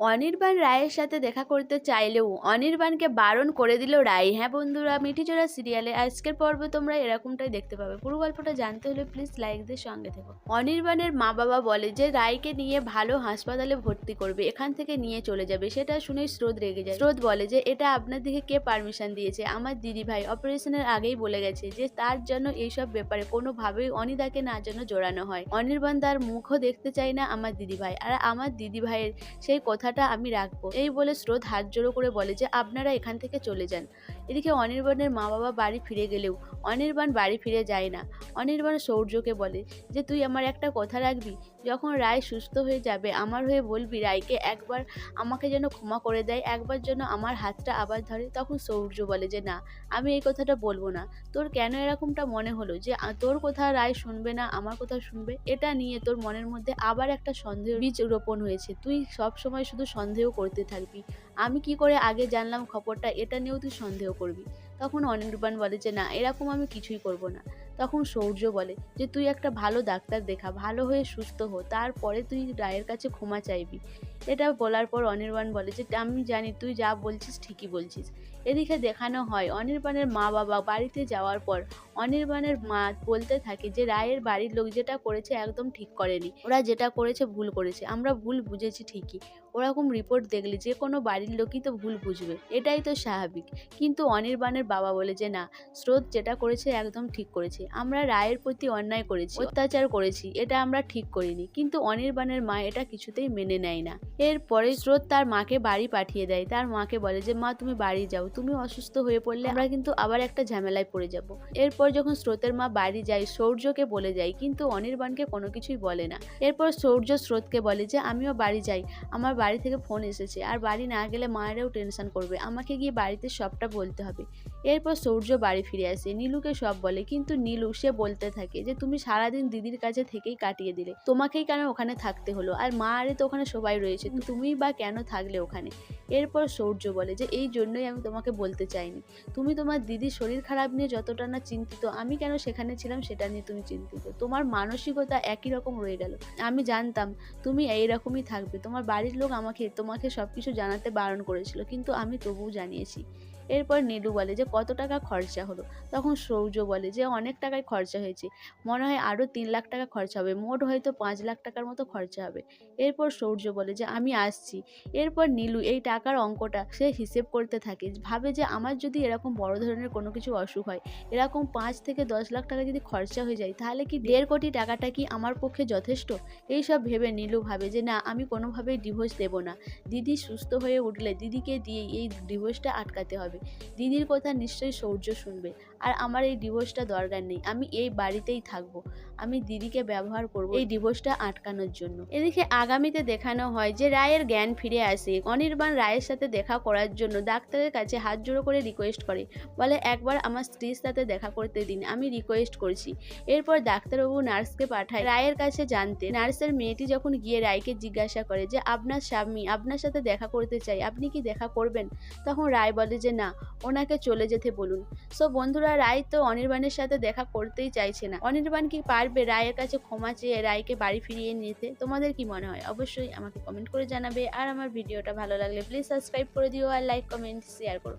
অনির্বাণ রায়ের সাথে দেখা করতে চাইলেও অনির্বাণকে বারণ করে দিল রায়। হ্যাঁ বন্ধুরা মিঠিচোরা সিরিয়ালে আজকের পর্বে তোমরা এরকমটাই দেখতে পাবে। পুরো গল্পটা জানতে হলে প্লিজ লাইকদের সঙ্গে থেকো। অনির্বাণের মা বাবা বলে যে, রায়কে নিয়ে ভালো হাসপাতালে ভর্তি করবে, এখান থেকে নিয়ে চলে যাবে। সেটা শুনে স্রোত রেগে যায়। স্রোত বলে যে, এটা আপনার দিকে কে পারমিশন দিয়েছে? আমার দিদি ভাই অপারেশনের আগেই বলে গেছে যে, তার জন্য এইসব ব্যাপারে কোনোভাবেই অনিদাকে না যেন জোড়ানো হয়। অনির্বাণ তার মুখও দেখতে চায় না আমার দিদি ভাই। আর আমার দিদি ভাইয়ের সেই কথাটা আমি রাখব। এই বলে স্রোত হাত জোড়ো করে বলে যে, আপনারা এখান থেকে চলে যান। এদিকে অনির্বাণের মা বাবা বাড়ি ফিরে গেলেও অনির্বাণ বাড়ি ফিরে যায় না। অনির্বাণ সৌর্যকে বলে, যে তুই আমার একটা কথা রাখবি, যখন রায় সুস্থ হয়ে যাবে, আমার হয়ে বলবি, রায়কে একবার আমাকে যেন ক্ষমা করে দেয়, একবার যেন আমার হাতটা আবার ধরে, তখন সৌর্য বলে যে, না, আমি এই কথাটা বলব না। তোর কেন এরকমটা মনে হলো যে তোর কথা রায় শুনবে না, আমার কথা শুনবে? এটা নিয়ে তোর মনের মধ্যে আবার একটা সন্দেহ, বীজ রোপণ হয়েছে। তুই সব সময় শুধু সন্দেহ করতে থাকবি। আমি কি করে আগে জানলাম খবরটা? এটা নিয়েও তুই সন্দেহ করবি। তখন অনির্বাণ বলে যে না এরকম আমি কিছুই করব না। তখন সৌর্য বলে যে, তুই একটা ভালো ডাক্তার দেখা, ভালো হয়ে সুস্থ হো, তারপরে তুই রায়ের কাছে ক্ষমা চাইবি। এটা বলার পর অনির্বাণ বলে যে, আমি জানি, তুই যা বলছিস ঠিকই বলছিস। এদিকে দেখানো হয় অনির্বাণের মা বাবা বাড়িতে যাওয়ার পর অনির্বাণের মা বলতে থাকে যে, রায়ের বাড়ির লোক যেটা করেছে একদম ঠিক করেনি। ওরা যেটা করেছে ভুল করেছে। আমরা ভুল বুঝেছি ঠিকই। ওরকম রিপোর্ট দেখলে যে কোনো বাড়ির লোকই তো ভুল বুঝবে। এটাই তো স্বাভাবিক। কিন্তু অনির্বাণের বাবা বলে যে, না, স্রোত যেটা করেছে একদম ঠিক করেছে। আমরা রায়ের প্রতি অন্যায় করেছি, অত্যাচার করেছি, এটা আমরা ঠিক করিনি। কিন্তু অনির্বাণের মা এটা কিছুতেই মেনে নেয় না। এরপরে স্রোত তার মাকে বাড়ি পাঠিয়ে দেয়। তার মাকে বলে যে, মা, তুমি বাড়ি যাও। তুমি অসুস্থ হয়ে পড়লে আমরা কিন্তু আবার একটা ঝামেলায় পড়ে যাব। এরপর যখন স্রোতের মা বাড়ি যায়, সৌর্যকে বলে যায়, কিন্তু অনির্বাণকে কোনো কিছুই বলে না। এরপর সৌর্য স্রোতকে বলে যে, আমিও বাড়ি যাই। আমার বাড়ি থেকে ফোন এসেছে। আর বাড়ি না গেলে মায়েরাও টেনশন করবে। আমাকে গিয়ে বাড়িতে সবটা বলতে হবে। এরপর সৌর্য বাড়ি ফিরে আসে। নীলুকে সব বলে, কিন্তু নীলু সে বলতে থাকে যে, তুমি সারাদিন দিদির কাছে থেকেই কাটিয়ে দিলে। তোমাকেই কেন ওখানে থাকতে হলো? আর মা, আরে তো ওখানে সবাই রয়েছে তুমি বা কেন থাকলে ওখানে? এরপর সৌর্য বলে যে, এই জন্যই আমি তোমাকে বলতে চাইনি। তুমি তোমার দিদির শরীর খারাপ নিয়ে যতটা না চিন্তিত, আমি কেন সেখানে ছিলাম সেটা নিয়ে তুমি চিন্তিত। তোমার মানসিকতা একই রকম রয়ে গেল। আমি জানতাম তুমি এইরকমই থাকবে। তোমার বাড়ির লোক আমাকে, তোমাকে সব কিছু জানাতে বারণ করেছিল, কিন্তু আমি তবুও জানিয়েছি। এরপর নীলু বলে যে, কত টাকা খরচা হলো? তখন সৌর্য বলে যে, অনেক টাকায় খরচা হয়েছে। মনে হয় আরও তিন লাখ টাকা খরচা হবে। মোট হয়তো পাঁচ লাখ টাকার মতো খরচা হবে। এরপর সৌর্য বলে যে, আমি আসছি। এরপর নীলু এই টাকার অঙ্কটা সে হিসেব করতে থাকে। ভাবে যে, আমার যদি এরকম বড় ধরনের কোনো কিছু অসুখ হয়, এরকম পাঁচ থেকে দশ লাখ টাকা যদি খরচা হয়ে যায়, তাহলে কি দেড় কোটি টাকাটা কি আমার পক্ষে যথেষ্ট? এইসব ভেবে নীলু ভাবে যে, না, আমি কোনোভাবেই ডিভোর্স দেব না। দিদি সুস্থ হয়ে উঠলে দিদিকে দিয়ে এই ডিভোর্সটা আটকাতে হবে। দিদির কথা নিশ্চয়ই সৌর্য শুনবে। আর আমার এই ডিভোর্সটা দরকার নেই। আমি এই বাড়িতেই থাকব। আমি দিদিকে ব্যবহার করব এই ডিভোর্সটা আটকানোর জন্য। এদিকে আগামীতে দেখানো হয় যে রায়ের জ্ঞান ফিরে আসে। অনির্বাণ রায়ের সাথে দেখা করার জন্য ডাক্তারের কাছে হাত জোড়ো করে রিকোয়েস্ট করে। বলে, একবার আমার স্ত্রীর সাথে দেখা করতে দিন। আমি রিকোয়েস্ট করছি। এরপর ডাক্তারবাবু নার্সকে পাঠায়। রায়ের কাছে জানতে নার্সের মেয়েটি যখন গিয়ে রায়কে জিজ্ঞাসা করে যে, আপনার স্বামী আপনার সাথে দেখা করতে চাই। আপনি কি দেখা করবেন? তখন রায় বলে যে না, ওনাকে চলে যেতে বলুন। সো বন্ধুরা, রায় তো অনির্বাণের সাথে দেখা করতেই চাইছে না। অনির্বাণ কি পারবে রায়ের কাছে ক্ষমা চেয়ে রায়কে বাড়ি ফিরিয়ে নিতে? তোমাদের কি মনে হয়? অবশ্যই আমাকে কমেন্ট করে জানাবে। আর আমার ভিডিওটা ভালো লাগলে প্লিজ সাবস্ক্রাইব করে দিও আর লাইক কমেন্ট শেয়ার করো।